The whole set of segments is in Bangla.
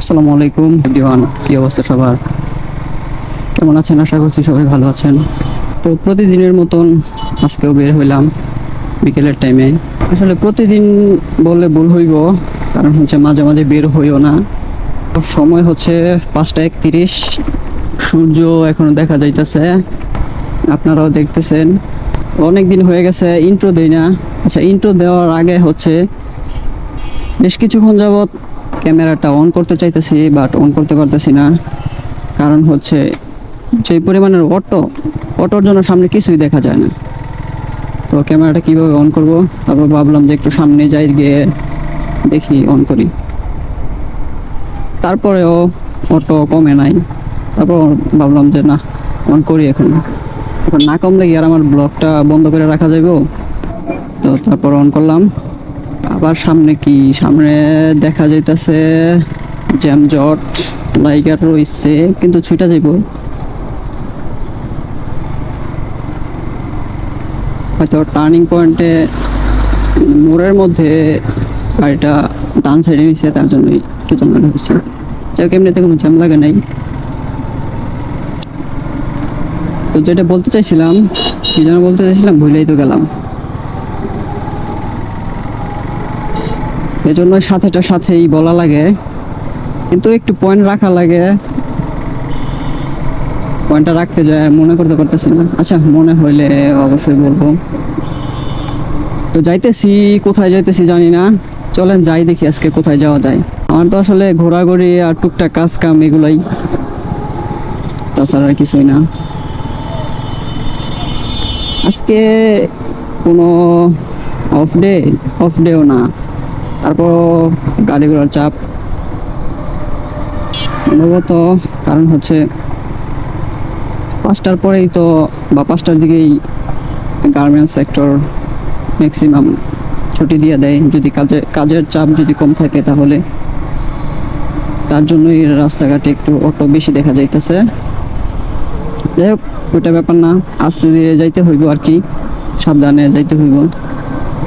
আসসালামু আলাইকুম দিওয়ান কি অবস্থা সবার? কেমন আছেন? আশা করছি সবাই ভালো আছেন। তো প্রতিদিনের মতন আজকেও বের হইলাম বিকেলের টাইমে আসলে প্রতিদিন বললে ভুল হইব, কারণ হচ্ছে মাঝে মাঝে বের হইও না। সময় হচ্ছে পাঁচটা একত্রিশ, সূর্য এখনও দেখা যাইতেছে, আপনারাও দেখতেছেন। অনেক দিন হয়ে গেছে ইন্ট্রো দেই না। আচ্ছা ইন্ট্রো দেওয়ার আগে হচ্ছে বেশ কিছুক্ষণ যাবৎ ক্যামেরাটা অন করতে চাইতেছি বাট অন করতে পারতেছি না। কারণ হচ্ছে, যে পরিমাণের অটো অটোর জন্য সামনে কিছুই দেখা যায় না। তো ক্যামেরাটা কীভাবে অন করব? তারপর ভাবলাম যে একটু সামনে যাই, গিয়ে দেখি অন করি। তারপরেও অটো কমে নাই। তারপর ভাবলাম যে না অন করি এখন। এখন না কমলে কি আর আমার ব্লগটা বন্ধ করে রাখা যাবে তো তারপর অন করলাম। আবার সামনে কি? সামনে দেখা যাইতেছে জ্যামজট লাইগার রইছে, কিন্তু ছুটা যাইব। হয়তো টার্নিং পয়েন্টে মোড়ের মধ্যে গাড়িটা ডান সাইডে নিয়েছে তার জন্যই একটু ঝামেলা হয়েছে যাই হোক, এমনিতে কোনো জ্যাম লাগে নাই। তো যেটা বলতে চাইছিলাম, কি যেন বলতে চাইছিলাম, ভুলেই তো গেলাম। এজন্য সাথেটা সাথেই বলা লাগে। কিন্তু একটু পয়েন্ট রাখা লাগে। পয়েন্টটা রাখতে যায়, মনে করতে পারতেছি না। আচ্ছা মনে হইলে অবশ্যই বলব। তো যাইতেছি, কোথায় যাইতেছি জানি না। চলেন যাই দেখি আজকে কোথায় যাওয়া যায়। আমার তো আসলে ঘোরাঘুরি আর টুকটাক কাজ কাম এগুলাই। তাছাড়া কিছুই না। আজকে কোনো অফ ডে অফ ডেও না। তারপর গাড়ি ঘোড়ার চাপ। সম্ভবত কারণ হচ্ছে পাঁচটার পরেই তো বা পাঁচটার দিকেই গার্মেন্টস সেক্টর ম্যাক্সিমাম ছুটি দিয়ে দেয়। যদি কাজে, কাজের চাপ যদি কম থাকে তাহলে। তার জন্যই রাস্তাঘাটে একটু অটো বেশি দেখা যাইতেছে। যাই হোক, ওইটা ব্যাপার না। আস্তে ধীরে যাইতে হইব আর কি। সাবধানে যাইতে হইব।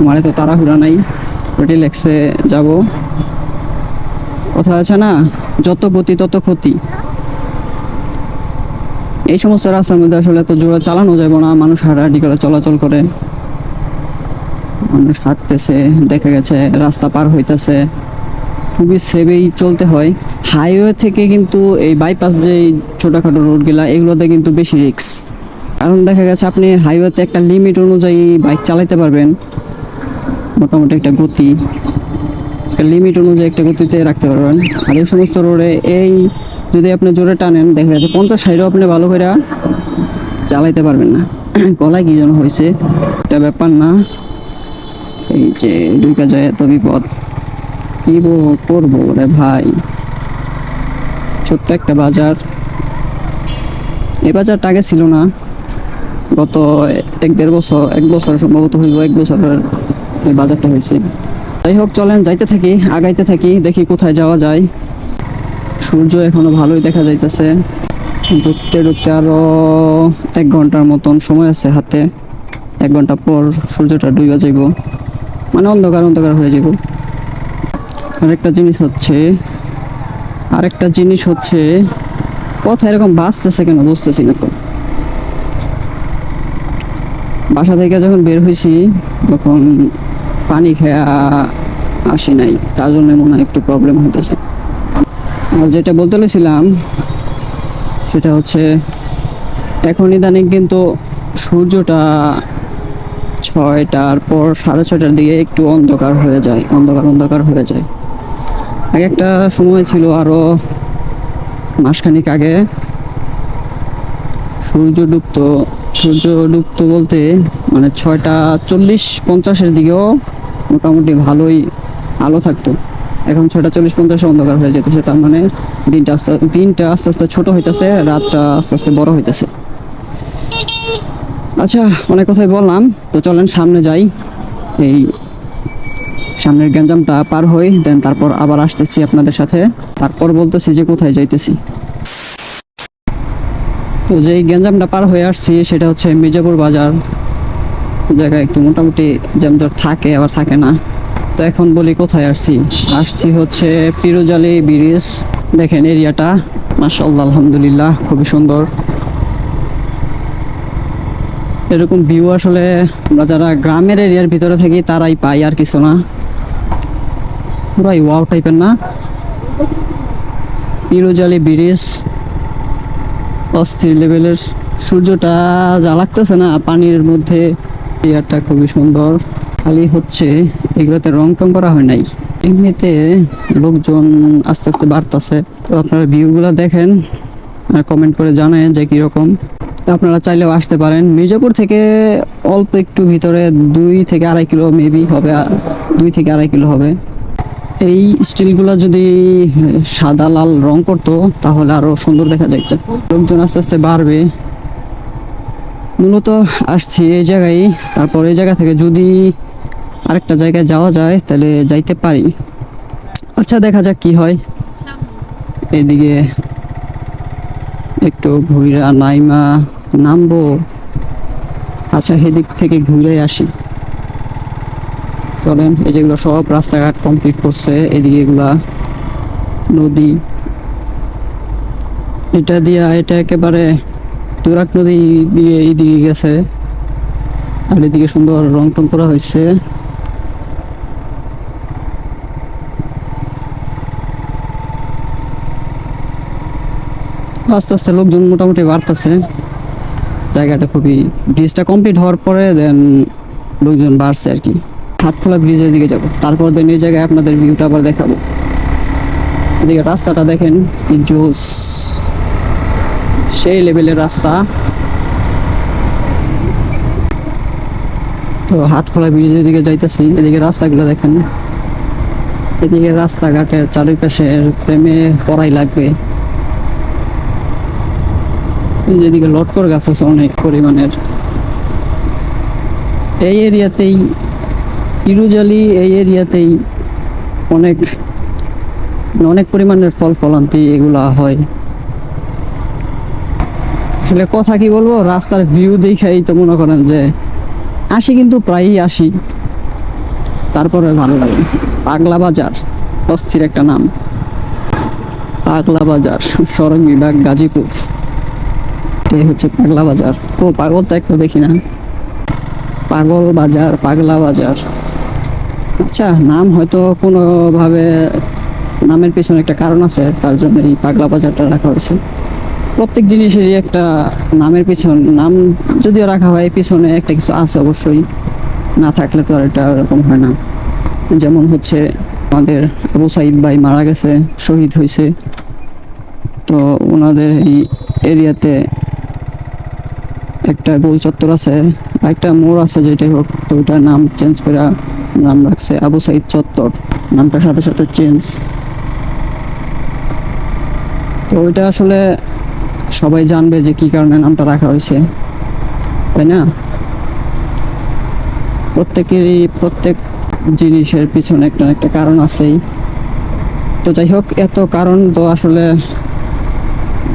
আমার তো তাড়াহুড়া নাই। রিল্যাক্সে যাব। কথা আছে না? যত গতি, তত ক্ষতি। এই সমস্ত রাস্তার মধ্যে আসলে এত জোরে চালানো যাবে না। মানুষ হাঁটাহাঁটি করে, চলাচল করে। মানুষ হাঁটতেছে, দেখা গেছে রাস্তা পার হইতেছে। খুবই সেভেই চলতে হয়। হাইওয়ে থেকে কিন্তু এই বাইপাস যে ছোটোখাটো রোডগুলা এগুলোতে কিন্তু বেশি রিস্ক কারণ দেখা গেছে আপনি হাইওয়েতে একটা লিমিট অনুযায়ী বাইক চালাতে পারবেন। মোটামুটি একটা গতি লিমিট অনুযায়ী একটা গতিতে রাখতে পারবেন। আর এই সমস্ত রোডে এই যদি আপনি জোরে টানেন, দেখা যাচ্ছে পঞ্চাশ সাইডও আপনি ভালো করে চালাইতে পারবেন না। গলায় কি যেন হয়েছে, এটা ব্যাপার না। এই যে ঢুকা যায় এত বিপদ। কি করব রে ভাই? ছোট্ট একটা বাজার। এ বাজারটা আগে ছিল না। গত এক দেড় বছর, এক বছর সম্ভবত হইব, এক বছরের এই বাজারটা হয়েছে। যাই হোক, চলেন, যাইতে থাকি, আগাইতে থাকি, দেখি কোথায় যাওয়া যায়। সূর্য এখনও ভালোই দেখা যাইতেছে। ঢুকতে ঢুকতে আরও এক ঘণ্টার মতন সময় আছে হাতে। এক ঘণ্টা পর সূর্যটা ডুবে যাইব। মানে অন্ধকার অন্ধকার হয়ে যাব আরেকটা জিনিস হচ্ছে, আরেকটা জিনিস হচ্ছে, কথা এরকম বাঁচতেছে কেন বুঝতেছি না তো। বাসা থেকে যখন বের হয়েছি তখন পানি খেয়া আসি নাই, তার জন্য মনে হয় একটু প্রবলেম হইতেছে। আর যেটা বলতে লইছিলাম সেটা হচ্ছে এখন ইদানিং কিন্তু সূর্যটা ছয়টার পর সাড়ে ছয়টার দিকে একটু অন্ধকার হয়ে যায়, অন্ধকার অন্ধকার হয়ে যায়। আগে একটা সময় ছিল আরও মাসখানিক আগে সূর্য ডুবতো সূর্য ডুবতো বলতে মানে ছয়টা চল্লিশ পঞ্চাশের দিকেও মোটামুটি ভালোই আলো থাকতো। এখন ছয়টা চল্লিশ পঞ্চাশে অন্ধকার হয়ে যেতেছে, তার মানে দিনটা আস্তে দিনটা আস্তে আস্তে ছোট হইতেছে, রাতটা আস্তে আস্তে বড় হইতেছে। আচ্ছা অনেক কথাই বললাম, তো চলেন সামনে যাই। এই সামনের গ্যাঞ্জামটা পার হই, দেন তারপর আবার আসতেছি আপনাদের সাথে। তারপর বলতেছি যে কোথায় যাইতেছি। তো যেই গ্যাঞ্জামটা পার হয়ে আসছি, সেটা হচ্ছে মির্জাপুর বাজার। জায়গায় একটু মোটামুটি জ্যামজট থাকে, আবার থাকে না। তো এখন বলি কোথায় আসছি? আসছি হচ্ছে পিরোজালি ব্রিজ। দেখেন এরিয়াটা। মাশাআল্লাহ, আলহামদুলিল্লাহ, খুবই সুন্দর। এরকম ভিউ আসলে আমরা যারা গ্রামের এরিয়ার ভিতরে থাকি, তারাই পাই, আর কিছু না। পুরাই ওয়াও টাইপের না? পিরোজালি ব্রিজ। অস্থির লেভেলের সূর্যটা যা লাগতেছে না, পানির মধ্যে এরিয়াটা খুবই সুন্দর। খালি হচ্ছে এগুলোতে রং টং করা হয় নাই। এমনিতে লোকজন আস্তে আস্তে বাড়তেছে। তো আপনারা ভিউগুলো দেখেন, আর কমেন্ট করে জানেন যে কীরকম। আপনারা চাইলেও আসতে পারেন। মির্জাপুর থেকে অল্প একটু ভিতরে দুই থেকে আড়াই কিলো মেবি হবে দুই থেকে আড়াই কিলো হবে। এই স্টিলগুলো যদি সাদা, লাল রং করতো, তাহলে আরও সুন্দর দেখা যাইত। লোকজন আস্তে আস্তে বাড়বে। মূলত আসছি এই জায়গায়। তারপর এই জায়গা থেকে যদি আরেকটা জায়গায় যাওয়া যায়, তাহলে যাইতে পারি। আচ্ছা দেখা যাক কি হয়। এদিকে একটু ঘুরা নাইমা নামবো। আচ্ছা সেদিক থেকে ঘুরে আসি। চলেন এই যেগুলো সব রাস্তাঘাট কমপ্লিট করছে, এদিকে এগুলা নদী। এটা দিয়া এটা একেবারে তুরাক নদী দিয়ে এইদিকে গেছে। আর এদিকে সুন্দর রং টং করা হয়েছে। আস্তে আস্তে লোকজন মোটামুটি বাড়তেছে। জায়গাটা খুবই ব্রিজটা কমপ্লিট হওয়ার পরে দেন লোকজন বাড়ছে আর কি। হাটখোলা ব্রিজের দিকে যাব। তারপর দেন এই জায়গায় আপনাদের ভিউটা আবার দেখাবো। এদিকে রাস্তাটা দেখেন কি জোস। সেই লেভেলের রাস্তা। তো হাটখোলা ব্রিজের দিকে যাইতেছি, এদিকে রাস্তাগুলো দেখেন। এদিকে রাস্তাঘাটের চারিপাশের প্রেমে পড়াই লাগবে। এই যে এদিকে লটকর গাছ আছে অনেক পরিমাণের। এই এরিয়াতেই ইরুজালি এই এরিয়াতেই অনেক অনেক পরিমাণের ফল ফলান্তি এগুলা হয়। আসলে কথা কি বলব, রাস্তার ভিউ দেখাই তো মনে করেন যে আসি কিন্তু প্রায়ই আসি তারপরে ভালো লাগে। পাগলা বাজার, অস্থির একটা নাম। পাগলা বাজার সড়ক বিভাগ, গাজীপুর। এটাই হচ্ছে পাগলা বাজার। কো পাগল তো একটা দেখি না। পাগল বাজার, পাগলা বাজার। আচ্ছা নাম হয়তো কোনোভাবে নামের পেছনে একটা কারণ আছে, তার জন্য এই পাগলা বাজারটা রাখা হয়েছে। প্রত্যেক জিনিসেরই একটা নামের পিছন, নাম যদিও রাখা হয় পিছনে একটা কিছু আছে অবশ্যই। না থাকলে তো আর এটা ওরকম হয় না। যেমন হচ্ছে আমাদের আবু সাইদ ভাই মারা গেছে, শহীদ হয়েছে। তো ওনাদের এই এরিয়াতে একটা গোল চত্বর আছে একটা মোড় আছে যেটাই হোক, তো ওইটার নাম চেঞ্জ করে নাম রাখছে আবু সাইদ চত্বর। নামটার সাথে সাথে চেঞ্জ তো ওইটা আসলে সবাই জানবে যে কি কারণে নামটা রাখা হয়েছে। তাই না? প্রত্যেকেরই প্রত্যেক জিনিসের পিছনে একটা একটা কারণ আছেই। তো যাই হোক, এত কারণ তো আসলে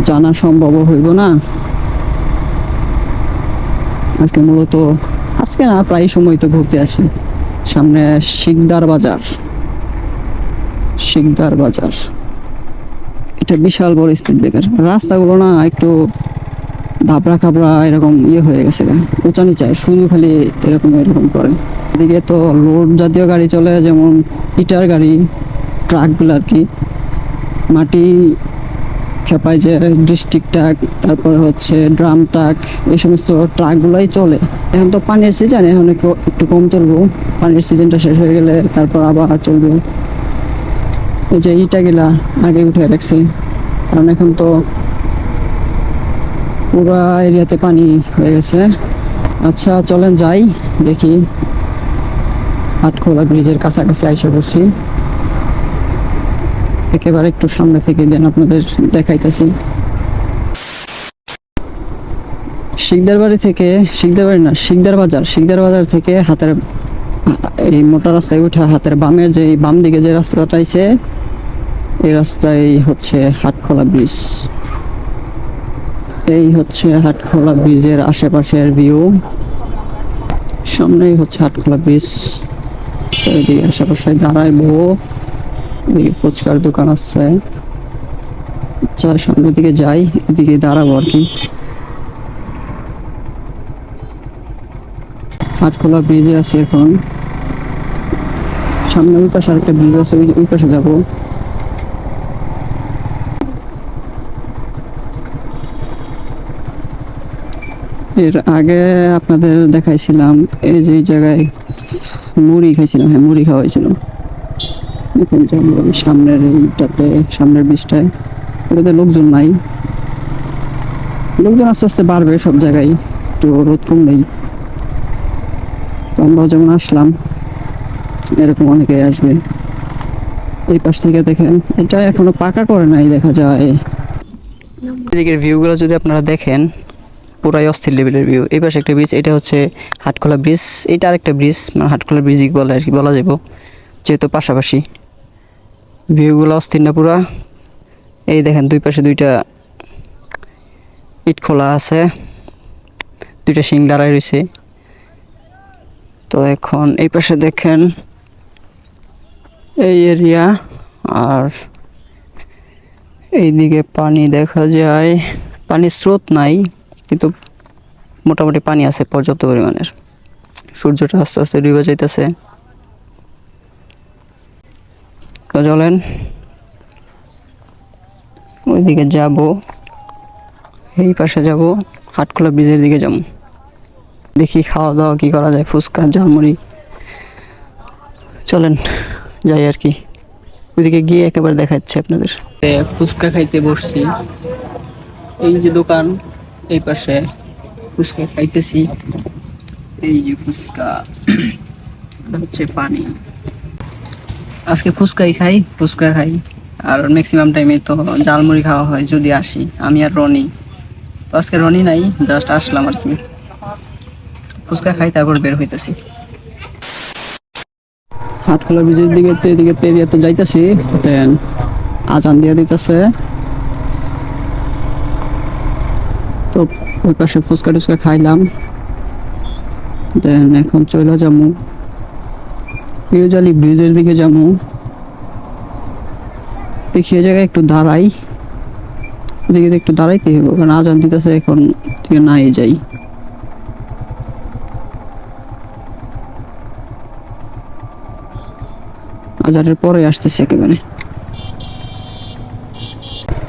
জানা সম্ভব হইব না। আজকে মূলত, আজকে না, প্রায় সময় তো ঘুরতে আসি। সামনে শিকদার বাজার। শিকদার বাজার। এটা বিশাল বড় স্পিড ব্রেকার রাস্তাগুলো না একটু ধাপড়া খাবড়া এরকম ইয়ে হয়ে গেছে। উঁচা নিচায় শুধু খালি এরকম এরকম করে। এদিকে তো লোড জাতীয় গাড়ি চলে, যেমন ইটার গাড়ি ট্রাকগুলো আর কি। মাটি খেপায় যে ডিস্ট্রিক্ট ট্রাক তারপরে হচ্ছে ড্রাম ট্রাক এই সমস্ত ট্রাকগুলোই চলে। এখন তো পানির সিজন এখন একটু একটু কম চলবো। পানির সিজনটা শেষ হয়ে গেলে তারপর আবার চলবে। এই যে ইটা গেলা আগে উঠে রাখছি। কারণ এখন তো পুরা এরিয়াতে পানি হয়ে গেছে। আচ্ছা চলেন যাই, দেখি। আটখোলা ব্রিজের কাছাকাছি আইসা করছি একেবারে একটু সামনে থেকে দেন আপনাদের দেখাইতেছি। শিকদার বাড়ি থেকে, শিকদার বাড়ি না, শিকদার বাজার শিকদার বাজার থেকে হাতের এই মোটা রাস্তায় উঠে হাতের বামের যে বাম দিকে যে রাস্তাটা আছে, এই রাস্তায় হচ্ছে হাটখোলা ব্রিজ। এই হচ্ছে হাটখোলা ব্রিজের আশেপাশের ভিউ। সামনেই হচ্ছে হাটখোলা ব্রিজ। এদিকে আশেপাশে দাঁড়ায় বউ, এদিকে ফুচকার দোকান আছে। আচ্ছা সামনের দিকে যাই, এদিকে দাঁড়াবো আর কি। হাটখোলা ব্রিজে আছি এখন। সামনে ওই পাশে আরেকটা ব্রিজ আছে, ওই পাশে যাব। এর আগে আপনাদের দেখাইছিলাম, এই যে জায়গায় মুড়ি খাইছিলাম হ্যাঁ মুড়ি খাওয়া হয়েছিল। এখন যাব সামনের এইটাতে, সামনের বীজটায় ওটাতে লোকজন নাই। লোকজন আস্তে আস্তে বাড়বে সব জায়গায়, একটু রোদ কম নেই তো আমরাও যেমন আসলাম, এরকম অনেকে আসবে। এই পাশ থেকে দেখেন, এটা এখনও পাকা করে নাই দেখা যায়। এদিকের ভিউগুলো যদি আপনারা দেখেন, পুরাই অস্থির লেভেলের ভিউ এই পাশে একটা ব্রিজ এটা হচ্ছে হাটখোলা ব্রিজ এটা আরেকটা ব্রিজ মানে হাটখোলা ব্রিজই বলে আর কি, বলা যাব। যেহেতু পাশাপাশি। ভিউগুলো অস্থির না পুরা। এই দেখেন, দুই পাশে দুইটা ইট খোলা আছে। দুইটা শিং দাঁড়ায় রয়েছে। তো এখন এই পাশে দেখেন এই এরিয়া আর এইদিকে পানি দেখা যায়। পানির স্রোত নাই, কিন্তু মোটামুটি পানি আছে পর্যাপ্ত পরিমাণের। সূর্যটা আস্তে আস্তে ডুবে যাইতেছে। তো চলেন, ওইদিকে যাব, এই পাশে যাব, হাটখোলা ব্রিজের দিকে যাব। দেখি খাওয়া দাওয়া কী করা যায়, ফুচকা, ঝালমুড়ি। চলেন, যাই আর কি। ওইদিকে গিয়ে একেবারে দেখাচ্ছে আপনাদের। ফুচকা খাইতে বসছি। এই যে দোকান, এই পাশে ফুচকা খাইতেছি। এই যে ফুচকা হচ্ছে পানি। আজকে ফুচকাই খাই, ফুচকা খাই। আর ম্যাক্সিমাম টাইমে তো জালমুড়ি খাওয়া হয়, যদি আসি। আমি আর রনি। তো আজকে রনি নাই জাস্ট আসলাম আর কি। ফুচকা খাই, তারপর বের হইতেছি। হাটখোলা ব্রিজের দিকে এদিকে তো যাইতেছি, দেন আজান দিয়ে দিতেছে। তো ওই পাশে ফুচকা টুচকা খাইলাম। দেন এখন চলে যাব পিরোজালি ব্রিজের দিকে যাব দেখি এই জায়গায় একটু দাঁড়াই। ওদিকে একটু দাঁড়াইতে হবে কারণ আজান দিতেছে, এখন নাই যাই। আজানের পরে আসতেছি একেবারে।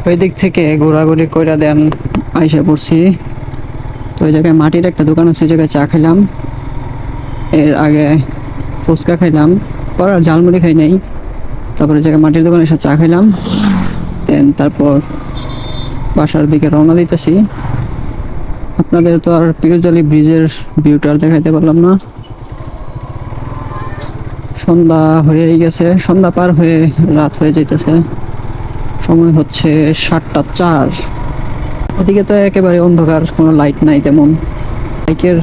ওই দিক থেকে ঘোরাঘুরি কইরা দেন, আইসা পড়ছি। তো ওই জায়গায় মাটির একটা দোকান আছে, ওই জায়গায় চা খেলাম এর আগে ফুচকা খাইলাম। পর আর ঝালমুড়ি খাই নাই। তারপরে জায়গায় মাটির দোকানে এসে চা খাইলাম। দেন তারপর বাসার দিকে রওনা দিতেছি। আপনাদের তো আর পিরোজালি ব্রিজের ভিউটা আর দেখাইতে পারলাম না। সন্ধ্যা হয়েই গেছে, সন্ধ্যা পার হয়ে রাত হয়ে যাইতেছে। সময় হচ্ছে সাতটা চার। ওদিকে তো একেবারে অন্ধকার, কোনো লাইট নাই তেমন। বাইকের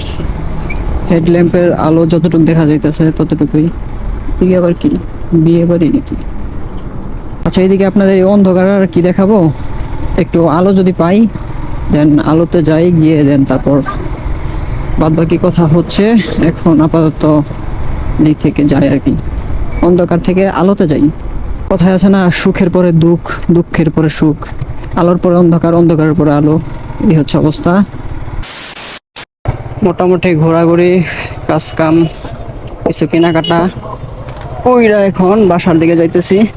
হেডল্যাম্পের আলো যতটুকু দেখা যাইতেছে ততটুকুই। এদিকে আবার কি? বিয়ে বাড়ি নাকি? আচ্ছা এইদিকে আপনাদের এই অন্ধকার আর কি দেখাবো? একটু আলো যদি পাই দেন আলোতে যাই, গিয়ে দেন তারপর বাদ বাকি কথা হচ্ছে। এখন আপাতত দিক থেকে যায় আর কি। অন্ধকার থেকে আলোতে যাই। কথায় আছে না, সুখের পরে দুঃখ, দুঃখের পরে সুখ। আলোর পরে অন্ধকার, অন্ধকারের পরে আলো। এই হচ্ছে অবস্থা। মোটামুটি ঘোরাঘুরি কাজ কাম কিছু কেনাকাটা। ওইরা এখন বাসার দিকে যাইতেছি।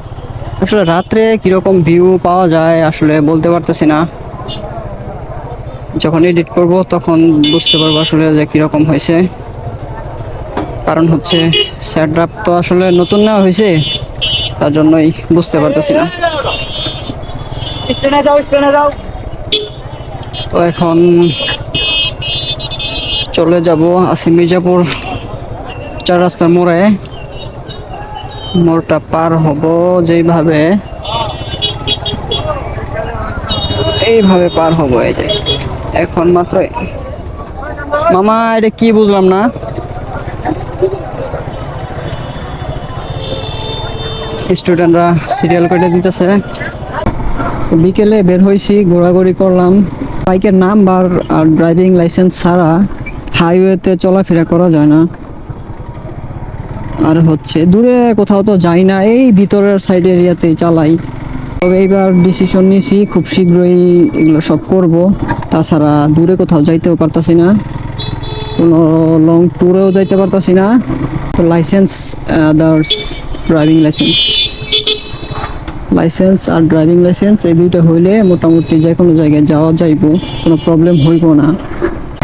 আসলে রাত্রে কীরকম ভিউ পাওয়া যায় আসলে বলতে পারতেছি না। যখন এডিট করব তখন বুঝতে পারব আসলে যে কীরকম হয়েছে। কারণ হচ্ছে স্যাড্রাপ তো আসলে নতুন নেওয়া হয়েছে তার জন্যই বুঝতে পারতেছি না। তো এখন চলে যাব আসি মির্জাপুর চার রাস্তার মোড়ে। মোড়টা পার হব যেইভাবে এইভাবে পার হব এই যে। এখন মাত্র মামা এটা কি বুঝলাম না? স্টুডেন্টরা সিরিয়াল কেটে দিতেছে। বিকেলে বের হয়েছি ঘোরাঘুরি করলাম। বাইকের নাম্বার আর ড্রাইভিং লাইসেন্স ছাড়া হাইওয়েতে চলাফেরা করা যায় না। আর হচ্ছে, দূরে কোথাও তো যাই না, এই ভিতরের সাইড এরিয়াতেই চালাই। তবে এইবার ডিসিশন নিয়েছি খুব শীঘ্রই এগুলো সব করব। তাছাড়া দূরে কোথাও যাইতেও পারতাছি না। কোনো লং ট্যুরেও যাইতে পারতাছি না। তো license others driving license license আর ড্রাইভিং লাইসেন্স এই দুইটা হইলে মোটামুটি যে কোনো জায়গায় যাওয়া যাইব, কোনো প্রবলেম হইব না।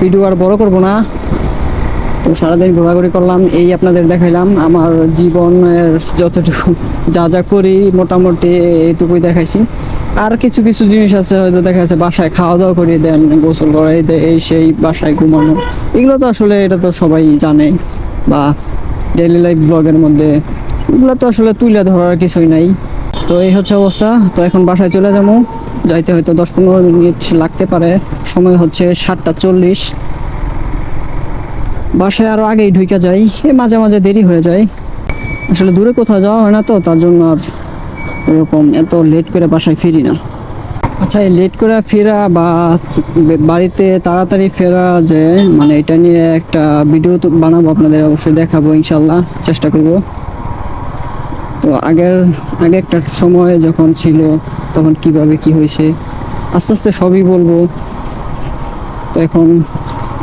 ভিডিও আর বড় করব না। তো সারাদিন ঘোরাঘুরি করলাম, এই আপনাদের দেখাইলাম। আমার জীবনের যতটুকু যা যা করি মোটামুটি এইটুকুই দেখাইছি। আর কিছু কিছু জিনিস আছে, হয়তো দেখা যাচ্ছে বাসায় খাওয়া দাওয়া করিয়ে দেন গোসল করাই দেয় এই সেই বাসায় ঘুমানো। এগুলো তো আসলে এটা তো সবাই জানে। বা ডেইলি লাইফ ব্লগের মধ্যে এগুলো তো আসলে তুলে ধরার কিছুই নাই। তো এই হচ্ছে অবস্থা। তো এখন বাসায় চলে যাব। যাইতে হয়তো দশ পনেরো মিনিট লাগতে পারে। সময় হচ্ছে সাতটা চল্লিশ। বাসায় আরও আগেই ঢুকে যাই। এ মাঝে মাঝে দেরি হয়ে যায়। আসলে দূরে কোথাও যাওয়া হয় না তো, তার জন্য আর এরকম এত লেট করে বাসায় ফিরি না। আচ্ছা এই লেট করে ফেরা বা বাড়িতে তাড়াতাড়ি ফেরা যে মানে এটা নিয়ে একটা ভিডিও তো বানাবো আপনাদের, অবশ্যই দেখাবো ইনশাল্লাহ। চেষ্টা করব। তো আগের, আগে একটা সময় যখন ছিল, তখন কীভাবে কি হয়েছে, আস্তে আস্তে সবই বলব। তো এখন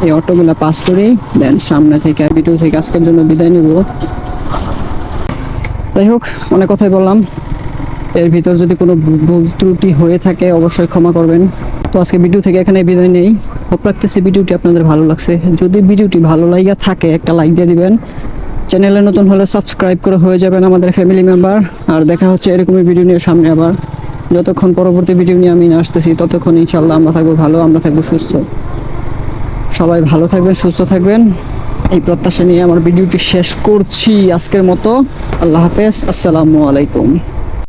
এই অটোগুলো পাস করি দেন সামনে থেকে ভিডিও থেকে আজকের জন্য বিদায় নেব। যাই হোক, অনেক কথাই বললাম। এর ভিতর যদি কোনো ভুল ত্রুটি হয়ে থাকে, অবশ্যই ক্ষমা করবেন। তো আজকে ভিডিও থেকে এখানে বিদায় নেই। হোপ রাখতেছি ভিডিওটি আপনাদের ভালো লাগছে। যদি ভিডিওটি ভালো লাগিয়া থাকে, একটা লাইক দিয়ে দিবেন। চ্যানেলে নতুন হলে সাবস্ক্রাইব করে হয়ে যাবেন আমাদের ফ্যামিলি মেম্বার। আর দেখা হচ্ছে এরকমই ভিডিও নিয়ে সামনে আবার। যতক্ষণ পরবর্তী ভিডিও নিয়ে আমি আসতেছি, ততক্ষণ ইনশাল্লাহ আমরা থাকব ভালো, আমরা থাকব সুস্থ। সবাই ভালো থাকবেন, সুস্থ থাকবেন। এই প্রত্যাশা নিয়ে আমার ভিডিওটি শেষ করছি আজকের মতো। আল্লাহ হাফেজ, আসসালামু আলাইকুম।